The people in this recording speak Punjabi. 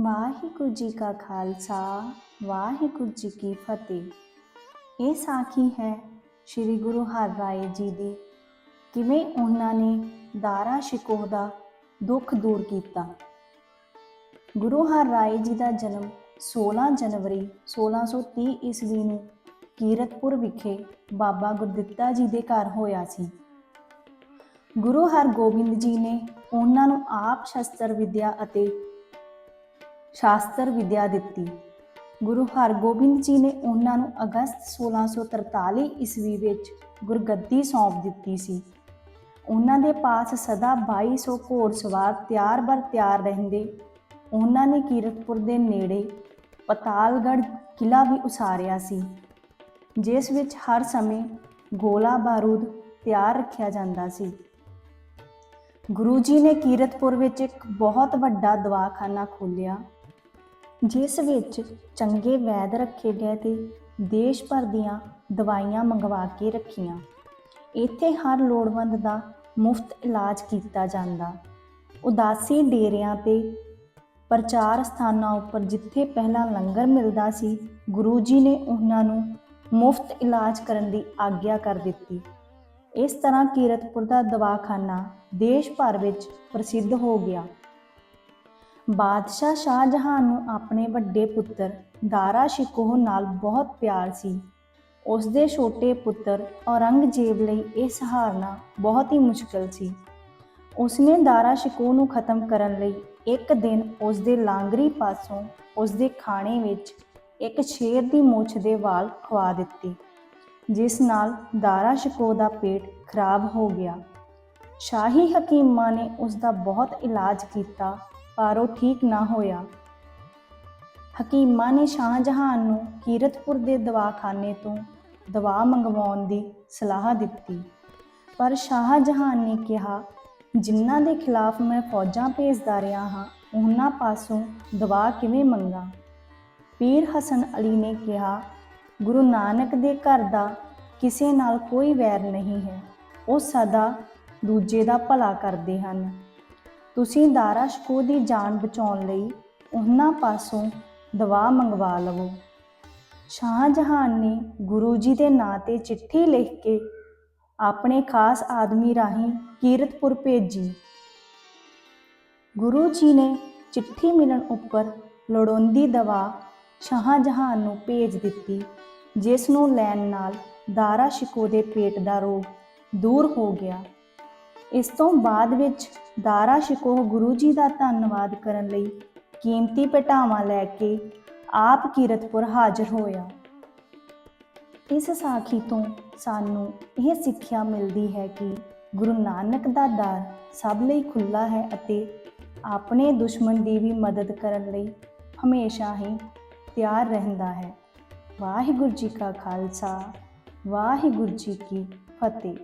ਵਾਹਿਗੁਰੂ ਜੀ ਕਾ ਖਾਲਸਾ, ਵਾਹਿਗੁਰੂ ਜੀ ਕੀ ਫਤਿਹ। ਇਹ ਸਾਖੀ ਹੈ ਸ੍ਰੀ ਗੁਰੂ ਹਰਿਰਾਏ ਜੀ ਦੀ। ਕਿਵੇਂ ਉਹਨਾਂ ਨੇ ਦਾਰਾ ਸ਼ਿਕੋਹ ਦਾ ਦੁੱਖ ਦੂਰ ਕੀਤਾ? ਗੁਰੂ ਹਰਿਰਾਏ ਜੀ ਦਾ ਜਨਮ 16 ਜਨਵਰੀ 1630 ਈਸਵੀ ਨੂੰ ਕੀਰਤਪੁਰ ਵਿਖੇ ਬਾਬਾ ਗੁਰਦਿੱਤਾ ਜੀ ਦੇ ਘਰ ਹੋਇਆ ਸੀ। ਗੁਰੂ ਹਰਗੋਬਿੰਦ ਜੀ ਨੇ ਉਹਨਾਂ ਨੂੰ ਆਪ ਸ਼ਸਤਰ, ਵਿਦਿਆ ਅਤੇ ਸ਼ਾਸਤਰ ਵਿਦਿਆ ਦਿੱਤੀ। ਗੁਰੂ ਹਰਗੋਬਿੰਦ ਜੀ ਨੇ ਉਹਨਾਂ ਨੂੰ ਅਗਸਤ 1643 ਈਸਵੀ ਵਿੱਚ ਗੁਰਗੱਦੀ ਸੌਂਪ ਦਿੱਤੀ ਸੀ। ਉਹਨਾਂ ਦੇ ਪਾਸ ਸਦਾ 2200 ਘੋੜਸਵਾਰ ਤਿਆਰ ਬਰ ਤਿਆਰ ਰਹਿੰਦੇ। ਉਹਨਾਂ ਨੇ ਕੀਰਤਪੁਰ ਦੇ ਨੇੜੇ ਪਤਾਲਗੜ ਕਿਲਾ ਵੀ ਉਸਾਰਿਆ ਸੀ, ਜਿਸ ਵਿੱਚ ਹਰ ਸਮੇਂ ਗੋਲਾ ਬਾਰੂਦ ਤਿਆਰ ਰੱਖਿਆ ਜਾਂਦਾ ਸੀ। ਗੁਰੂ ਜੀ ਨੇ ਕੀਰਤਪੁਰ ਵਿੱਚ ਇੱਕ ਬਹੁਤ ਵੱਡਾ ਦਵਾਖਾਨਾ ਖੋਲ੍ਹਿਆ। ਜਿਸ ਵਿੱਚ ਚੰਗੇ ਵੈਦ ਰੱਖੇ ਗਏ ਤੇ ਦੇਸ਼ ਭਰ ਦੀਆਂ ਦਵਾਈਆਂ ਮੰਗਵਾ ਕੇ ਰੱਖੀਆਂ। ਇੱਥੇ ਹਰ ਲੋੜਵੰਦ ਦਾ ਮੁਫਤ ਇਲਾਜ ਕੀਤਾ ਜਾਂਦਾ। ਉਦਾਸੀ ਡੇਰਿਆਂ ਤੇ ਪ੍ਰਚਾਰ ਸਥਾਨਾਂ ਉੱਪਰ ਜਿੱਥੇ ਪਹਿਲਾਂ ਲੰਗਰ ਮਿਲਦਾ ਸੀ, ਗੁਰੂ ਜੀ ਨੇ ਉਹਨਾਂ ਨੂੰ ਮੁਫਤ ਇਲਾਜ ਕਰਨ ਦੀ ਆਗਿਆ ਕਰ ਦਿੱਤੀ। ਇਸ ਤਰ੍ਹਾਂ ਕੀਰਤਪੁਰ ਦਾ ਦਵਾਖਾਨਾ ਦੇਸ਼ ਭਰ ਵਿੱਚ ਪ੍ਰਸਿੱਧ ਹੋ ਗਿਆ। ਬਾਦਸ਼ਾਹ ਸ਼ਾਹਜਹਾਨ ਨੂੰ ਆਪਣੇ ਵੱਡੇ ਪੁੱਤਰ ਦਾਰਾ ਸ਼ਿਕੋਹ ਨਾਲ ਬਹੁਤ ਪਿਆਰ ਸੀ। ਉਸ ਦੇ ਛੋਟੇ ਪੁੱਤਰ ਔਰੰਗਜ਼ੇਬ ਲਈ ਇਹ ਸਹਾਰਨਾ ਬਹੁਤ ਹੀ ਮੁਸ਼ਕਲ ਸੀ। ਉਸਨੇ ਦਾਰਾ ਸ਼ਿਕੋਹ ਨੂੰ ਖਤਮ ਕਰਨ ਲਈ ਇੱਕ ਦਿਨ ਉਸ ਦੇ ਲਾਂਗਰੀ ਪਾਸੋਂ ਉਸ ਦੇ ਖਾਣੇ ਵਿੱਚ ਇੱਕ ਸ਼ੇਰ ਦੀ ਮੁੱਛ ਦੇ ਵਾਲ ਖਵਾ ਦਿੱਤੇ, ਜਿਸ ਨਾਲ ਦਾਰਾ ਸ਼ਿਕੋਹ ਦਾ ਪੇਟ ਖਰਾਬ ਹੋ ਗਿਆ। ਸ਼ਾਹੀ ਹਕੀਮਾਂ ਨੇ ਉਸ ਦਾ ਬਹੁਤ ਇਲਾਜ ਕੀਤਾ ਪਰ ਉਹ ਠੀਕ ਨਾ ਹੋਇਆ। ਹਕੀਮਾਂ ਨੇ ਸ਼ਾਹਜਹਾਨ ਨੂੰ ਕੀਰਤਪੁਰ ਦੇ ਦਵਾਖਾਨੇ ਤੋਂ ਦਵਾ ਮੰਗਵਾਉਣ ਦੀ ਸਲਾਹ ਦਿੱਤੀ। ਪਰ ਸ਼ਾਹਜਹਾਨ ਨੇ ਕਿਹਾ, ਜਿਨ੍ਹਾਂ ਦੇ ਖਿਲਾਫ ਮੈਂ ਫੌਜਾਂ ਭੇਜਦਾ ਰਿਹਾ ਹਾਂ, ਉਹਨਾਂ ਪਾਸੋਂ ਦਵਾ ਕਿਵੇਂ ਮੰਗਾ? ਪੀਰ ਹਸਨ ਅਲੀ ਨੇ ਕਿਹਾ, ਗੁਰੂ ਨਾਨਕ ਦੇ ਘਰ ਦਾ ਕਿਸੇ ਨਾਲ ਕੋਈ ਵੈਰ ਨਹੀਂ ਹੈ। ਉਹ ਸਦਾ ਦੂਜੇ ਦਾ ਭਲਾ ਕਰਦੇ ਹਨ। ਤੁਸੀਂ ਦਾਰਾ ਸ਼ਕੋ ਦੀ ਜਾਨ ਬਚਾਉਣ ਲਈ ਉਹਨਾਂ ਪਾਸੋਂ ਦਵਾ ਮੰਗਵਾ ਲਵੋ। ਸ਼ਾਹਜਹਾਨ ਨੇ ਗੁਰੂ ਜੀ ਦੇ ਨਾਂ ਤੇ ਚਿੱਠੀ ਲਿਖ ਕੇ ਆਪਣੇ ਖਾਸ ਆਦਮੀ ਰਾਹੀਂ ਕੀਰਤਪੁਰ ਭੇਜੀ। ਗੁਰੂ ਜੀ ਨੇ ਚਿੱਠੀ ਮਿਲਣ ਉੱਪਰ ਲੋੜੋਂਦੀ ਦਵਾ ਸ਼ਾਹਜਹਾਨ ਨੂੰ ਭੇਜ ਦਿੱਤੀ, ਜਿਸ ਨੂੰ ਲੈਣ ਨਾਲ ਦਾਰਾ ਸ਼ਿਕੋ ਦੇ ਪੇਟ ਦਾ ਰੋਗ ਦੂਰ ਹੋ ਗਿਆ। ਇਸ ਤੋਂ ਬਾਅਦ ਵਿੱਚ ਦਾਰਾ ਸ਼ਿਕੋ ਗੁਰੂ ਜੀ ਦਾ ਧੰਨਵਾਦ ਕਰਨ ਲਈ ਕੀਮਤੀ ਭੇਟਾਵਾਂ ਲੈ ਕੇ ਆਪ ਕੀਰਤਪੁਰ ਹਾਜ਼ਰ ਹੋਇਆ। ਇਸ ਸਾਖੀ ਤੋਂ ਸਾਨੂੰ ਇਹ ਸਿੱਖਿਆ ਮਿਲਦੀ ਹੈ ਕਿ ਗੁਰੂ ਨਾਨਕ ਦਾ ਦਰ ਸਭ ਲਈ ਖੁੱਲਾ ਹੈ ਅਤੇ ਆਪਣੇ ਦੁਸ਼ਮਣ ਦੀ ਵੀ ਮਦਦ ਕਰਨ ਲਈ ਹਮੇਸ਼ਾ ਹੀ ਤਿਆਰ ਰਹਿੰਦਾ ਹੈ। ਵਾਹਿਗੁਰੂ ਜੀ ਕਾ ਖਾਲਸਾ, ਵਾਹਿਗੁਰੂ ਜੀ ਕੀ ਫਤਿਹ।